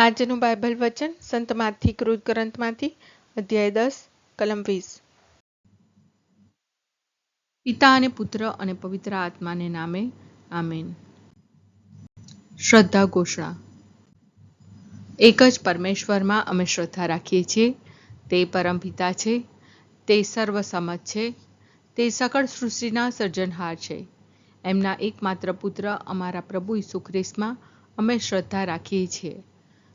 આજનું બાઇબલ વચન સંત માથી ગ્રંથમાંથી, અધ્યાય દસ, કલમ વીસ. પિતા અને પુત્ર અને પવિત્ર આત્માને નામે, આમેન. શ્રદ્ધા ઘોષણા. એક જ પરમેશ્વરમાં અમે શ્રદ્ધા રાખીએ છીએ, તે પરમપિતા છે, તે સર્વસમત છે, તે સકળ સૃષ્ટિના સર્જનહાર છે. એમના એકમાત્ર પુત્ર અમારા પ્રભુ ઈસુ ખ્રિસ્તમાં અમે શ્રદ્ધા રાખીએ છીએ.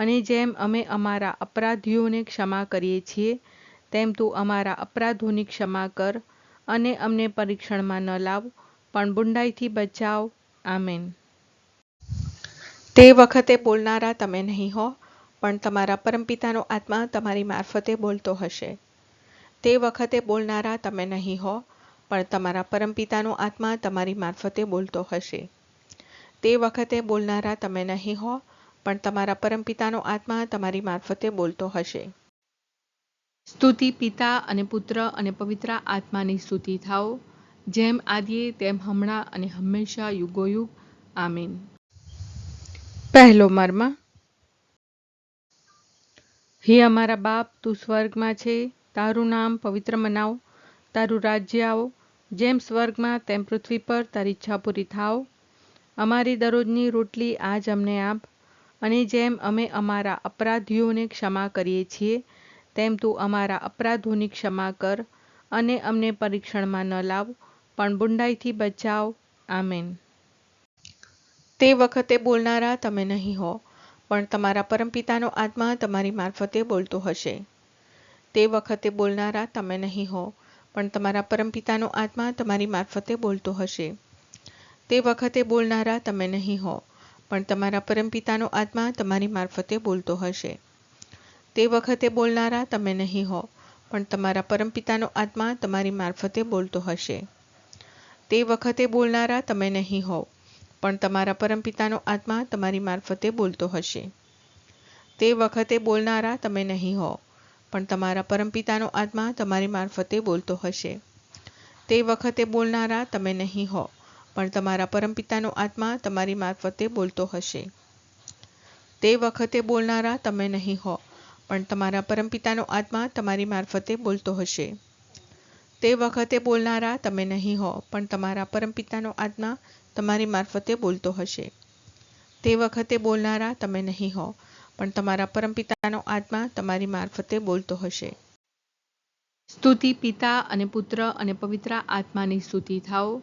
અને જેમ અમે અમારા અપરાધીઓને ક્ષમા કરીએ છીએ, તેમ તું અમારા અપરાધોની ક્ષમા કર અને અમને પરીક્ષણમાં ન લાવ, પણ બુંડાઈથી બચાવ. આમેન. તે વખતે બોલનારા તમે નહીં હો, પણ તમારા પરમપિતાનો આત્મા તમારી મારફતે બોલતો હશે. તે વખતે બોલનારા તમે નહીં હો, પણ તમારા પરમપિતાનો આત્મા તમારી મારફતે બોલતો હશે. તે વખતે બોલનારા તમે નહીં હો પણ તમારા પરમપિતાનો આત્મા તમારી મારફતે બોલતો હશે. સ્તુતિ પિતા અને પુત્ર અને પવિત્ર આત્માની સ્તુતિ થાઓ. જેમ આદિએ તેમ હમણાં અને હંમેશા યુગોયુગ. આમીન. પહેલો મર્મ. હે અમારા બાપ તું સ્વર્ગમાં છે. તારું નામ પવિત્ર મનાવ. તારું રાજ્ય આવો. જેમ સ્વર્ગમાં તેમ પૃથ્વી પર તારી ઈચ્છા પૂરી થાવ અમારી દરરોજની રોટલી આજ અમને આપ. અને જેમ અમે અમારા અપરાધીઓને ક્ષમા કરીએ છીએ, તેમ તું અમારા અપરાધોની ક્ષમા કર અને અમને પરીક્ષણમાં ન લાવ, પણ બુંડાઈથી બચાવ. આમેન. તે વખતે બોલનારા તમે નહીં હો, પણ તમારા પરમપિતાનો આત્મા તમારી મારફતે બોલતો હશે. તે વખતે બોલનારા તમે નહીં હો, પણ તમારા પરમપિતાનો આત્મા તમારી મારફતે બોલતો હશે. તે વખતે બોલનારા તમે નહીં હો પણ તમારા પરમપિતાનો આત્મા તમારી મારફતે બોલતો હશે. તે વખતે બોલનારા તમે નહીં હો, પણ તમારા પરમપિતાનો આત્મા તમારી મારફતે બોલતો હશે. તે વખતે બોલનારા તમે નહીં હો, પણ તમારા પરમપિતાનો આત્મા તમારી મારફતે બોલતો હશે. તે વખતે બોલનારા તમે નહીં હો, પણ તમારા પરમપિતાનો આત્મા તમારી મારફતે બોલતો હશે. તે વખતે બોલનારા તમે નહીં હો પણ તમારા પરમપિતાનો આત્મા તમારી મારફતે બોલતો હશે. તે વખતે બોલનારા તમે નહીં હો, પણ તમારા પરમપિતાનો આત્મા તમારી મારફતે બોલતો હશે. તે વખતે બોલનારા તમે નહીં હો, પણ તમારા પરમપિતાનો આત્મા તમારી મારફતે બોલતો હશે. તે વખતે બોલનારા તમે નહીં હો, પણ તમારા પરમપિતાનો આત્મા તમારી મારફતે બોલતો હશે. સ્તુતિ પિતા અને પુત્ર અને પવિત્ર આત્માની સ્તુતિ થાઓ.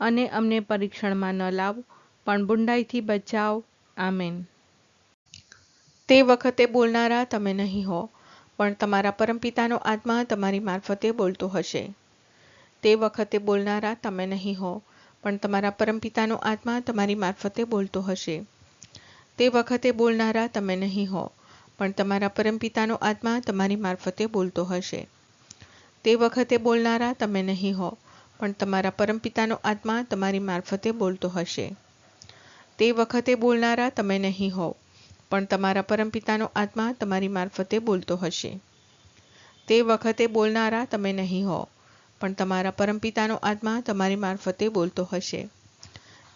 અને અમને પરીક્ષણમાં ન લાવ, પણ બુંડાઈથી બચાવ. આમેન. તે વખતે બોલનારા તમે નહીં હો, પણ તમારા પરમપિતાનો આત્મા તમારી મારફતે બોલતો હશે. તે વખતે બોલનારા તમે નહીં હો, પણ તમારા પરમપિતાનો આત્મા તમારી મારફતે બોલતો હશે. તે વખતે બોલનારા તમે નહીં હો, પણ તમારા પરમપિતાનો આત્મા તમારી મારફતે બોલતો હશે. તે વખતે બોલનારા તમે નહીં હો પણ તમારા પરમપિતાનો આત્મા તમારી મારફતે બોલતો હશે. તે વખતે બોલનારા તમે નહીં હોવ, પણ તમારા પરમપિતાનો આત્મા તમારી મારફતે બોલતો હશે. તે વખતે બોલનારા તમે નહીં હો પણ તમારા પરમપિતાનો આત્મા તમારી મારફતે બોલતો હશે.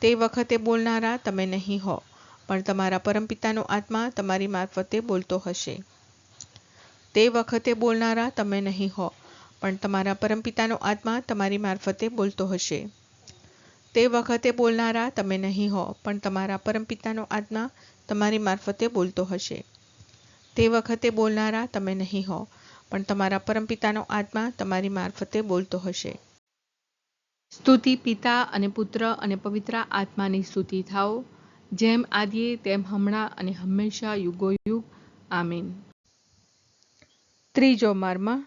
તે વખતે બોલનારા તમે નહીં હો પણ તમારા પરમપિતાનો આત્મા તમારી મારફતે બોલતો હશે. તે વખતે બોલનારા તમે નહીં હો પણ તમારા પરમપિતાનો આત્મા તમારી મારફતે બોલતો હશે. તે વખતે બોલનારા તમે નહીં હો, પણ તમારા પરમપિતાનો આત્મા તમારી મારફતે બોલતો હશે. તે વખતે બોલનારા તમે નહીં હો, પણ તમારા પરમપિતાનો આત્મા તમારી મારફતે બોલતો હશે. સ્તુતિ પિતા અને પુત્ર અને પવિત્ર આત્માની સ્તુતિ થાઓ, જેમ આદિએ તેમ હમણાં અને હંમેશા યુગોયુગ. આમીન. ત્રીજો મર્મ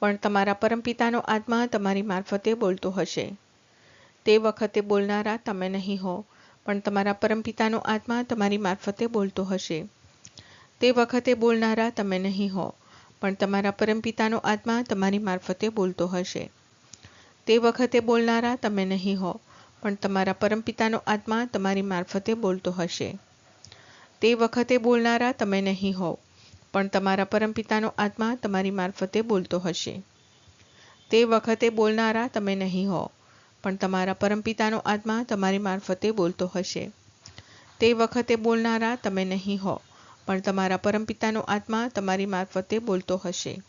પણ તમારા પરમપિતાનો આત્મા તમારી મારફતે બોલતો હશે. તે વખતે બોલનારા તમે નહીં હો, પણ તમારા પરમપિતાનો આત્મા તમારી મારફતે બોલતો હશે. તે વખતે બોલનારા તમે નહીં હો, પણ તમારા પરમપિતાનો આત્મા તમારી મારફતે બોલતો હશે. તે વખતે બોલનારા તમે નહીં હો, પણ તમારા પરમપિતાનો આત્મા તમારી મારફતે બોલતો હશે. તે વખતે બોલનારા તમે નહીં હો પણ તમારા પરમપિતાનો આત્મા તમારી મારફતે બોલતો હશે. તે વખતે બોલનારા તમે નહીં હો, પણ તમારા પરમપિતાનો આત્મા તમારી મારફતે બોલતો હશે. તે વખતે બોલનારા તમે નહીં હો, પણ તમારા પરમપિતાનો આત્મા તમારી મારફતે બોલતો હશે.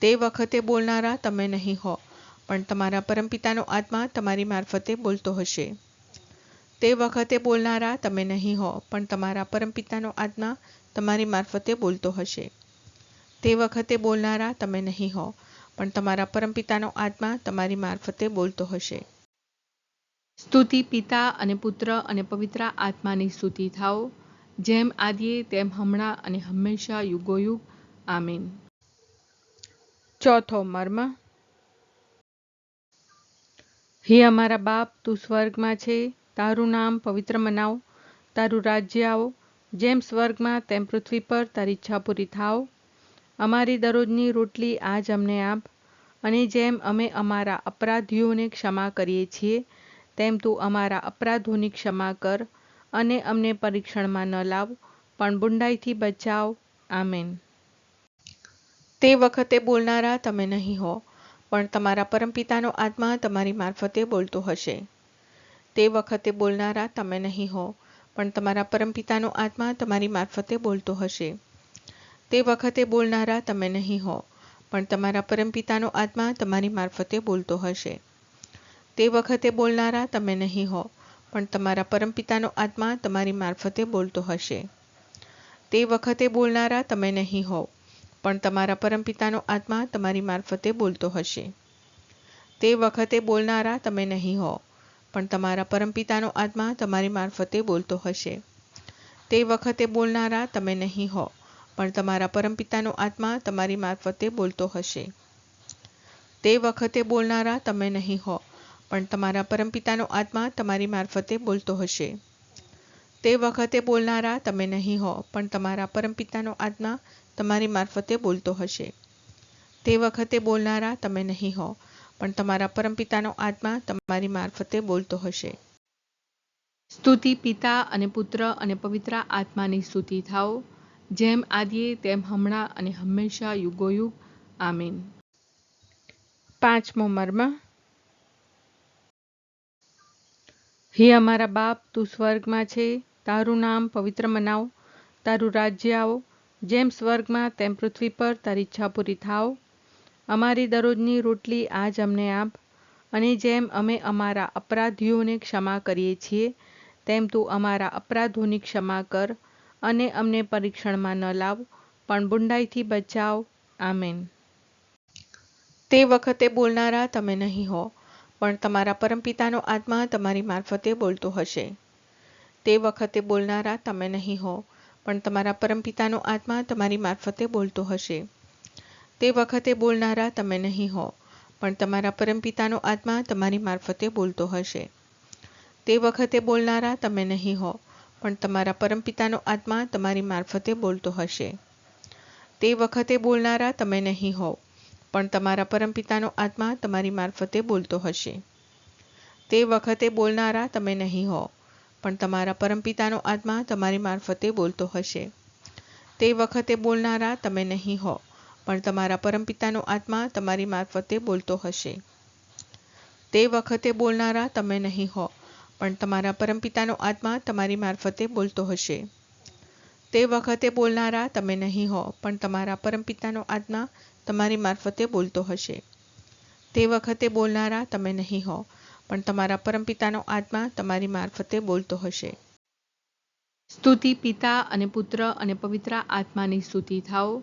તે વખતે બોલનારા તમે નહીં હો, પણ તમારા પરમપિતાનો આત્મા તમારી મારફતે બોલતો હશે. તે વખતે બોલનારા તમે નહીં હો, પણ તમારા પરમપિતાનો આત્મા તમારી મારફતે બોલતો હશે. તે વખતે બોલનારા તમે નહીં હો પણ તમારા પરમપિતાનો આત્મા તમારી મારફતે બોલતો હશે. સ્તુતિ પિતા અને પુત્ર અને પવિત્ર આત્માની સ્તુતિ થાઓ. જેમ આદિએ તેમ હમણાં અને હંમેશા યુગોયુગ. આમીન. ચોથો મર્મ. હે અમારા બાપ તું સ્વર્ગમાં છે. તારું નામ પવિત્ર મનાવ. તારું રાજ્ય આવો. જેમ સ્વર્ગમાં તેમ પૃથ્વી પર તારી ઈચ્છા પૂરી થાવ અમારી દરરોજની રોટલી આજ અમને આપ. અને જેમ અમે અમારા અપરાધીઓને ક્ષમા કરીએ છીએ, તેમ તું અમારા અપરાધોની ક્ષમા કર અને અમને પરીક્ષણમાં ન લાવ, પણ બુંડાઈથી બચાવ. આમેન. તે વખતે બોલનારા તમે નહીં હો, પણ તમારા પરમપિતાનો આત્મા તમારી મારફતે બોલતો હશે. તે વખતે બોલનારા તમે નહીં હો પણ તમારા પરમપિતાનો આત્મા તમારી મારફતે બોલતો હશે. તે વખતે બોલનારા તમે નહીં હો, પણ તમારા પરમપિતાનો આત્મા તમારી મારફતે બોલતો હશે. તે વખતે બોલનારા તમે નહીં હો, પણ તમારા પરમપિતાનો આત્મા તમારી મારફતે બોલતો હશે. તે વખતે બોલનારા તમે નહીં હો, પણ તમારા પરમપિતાનો આત્મા તમારી મારફતે બોલતો હશે. તે વખતે બોલનારા તમે નહીં હો પણ તમારા પરમપિતાનો આત્મા તમારી મારફતે બોલતો હશે. તે વખતે બોલનારા તમે નહીં હો, પણ તમારા પરમપિતાનો આત્મા તમારી મારફતે બોલતો હશે. તે વખતે બોલનારા તમે નહીં હો, પણ તમારા પરમપિતાનો આત્મા તમારી મારફતે બોલતો હશે. તે વખતે બોલનારા તમે નહીં હો, પણ તમારા પરમપિતાનો આત્મા તમારી મારફતે બોલતો હશે. તે વખતે બોલનારા તમે નહીં હો પણ તમારા પરમપિતાનો આત્મા તમારી મારફતે બોલતો હશે. સ્તુતિ પિતા અને પુત્ર અને પવિત્ર આત્માની સ્તુતિ થાઓ. જેમ આદિએ તેમ હમણાં અને હંમેશા યુગોયુગ. આમીન. પાંચમો મર્મ. હે અમારા બાપ તું સ્વર્ગમાં છે. તારું નામ પવિત્ર મનાવ. તારું રાજ્ય આવો. જેમ સ્વર્ગમાં તેમ પૃથ્વી પર તારી ઈચ્છા પૂરી થાવ અમારી દરરોજની રોટલી આજ અમને આપ. અને જેમ અમે અમારા અપરાધીઓને ક્ષમા કરીએ છીએ, તેમ તું અમારા અપરાધોની ક્ષમા કર અને અમને પરીક્ષણમાં ન લાવ, પણ બુંડાઈથી બચાવ. આમેન. તે વખતે બોલનારા તમે નહીં હો, પણ તમારા પરમપિતાનો આત્મા તમારી મારફતે બોલતો હશે. તે વખતે બોલનારા તમે નહીં હો, પણ તમારા પરમપિતાનો આત્મા તમારી મારફતે બોલતો હશે. તે વખતે બોલનારા તમે નહીં હો, પણ તમારા પરમપિતાનો આત્મા તમારી મારફતે બોલતો હશે. તે વખતે બોલનારા તમે નહીં હો, પણ તમારા પરમપિતાનો આત્મા તમારી મારફતે બોલતો હશે. તે વખતે બોલનારા તમે નહીં હો, પણ તમારા પરમપિતાનો આત્મા તમારી મારફતે બોલતો હશે. તે વખતે બોલનારા તમે નહીં હો, પણ તમારા પરમપિતાનો આત્મા તમારી મારફતે બોલતો હશે. તે વખતે બોલનારા તમે નહીં હો પણ તમારા પરમપિતાનો આત્મા તમારી મારફતે બોલતો હશે. તે વખતે બોલનારા તમે નહીં હો, પણ તમારા પરમપિતાનો આત્મા તમારી મારફતે બોલતો હશે. તે વખતે બોલનારા તમે નહીં હો, પણ તમારા પરમપિતાનો આત્મા તમારી મારફતે બોલતો હશે. તે વખતે બોલનારા તમે નહીં હો, પણ તમારા પરમપિતાનો આત્મા તમારી મારફતે બોલતો હશે. સ્તુતિ પિતા અને પુત્ર અને પવિત્ર આત્માની સ્તુતિ થાઓ.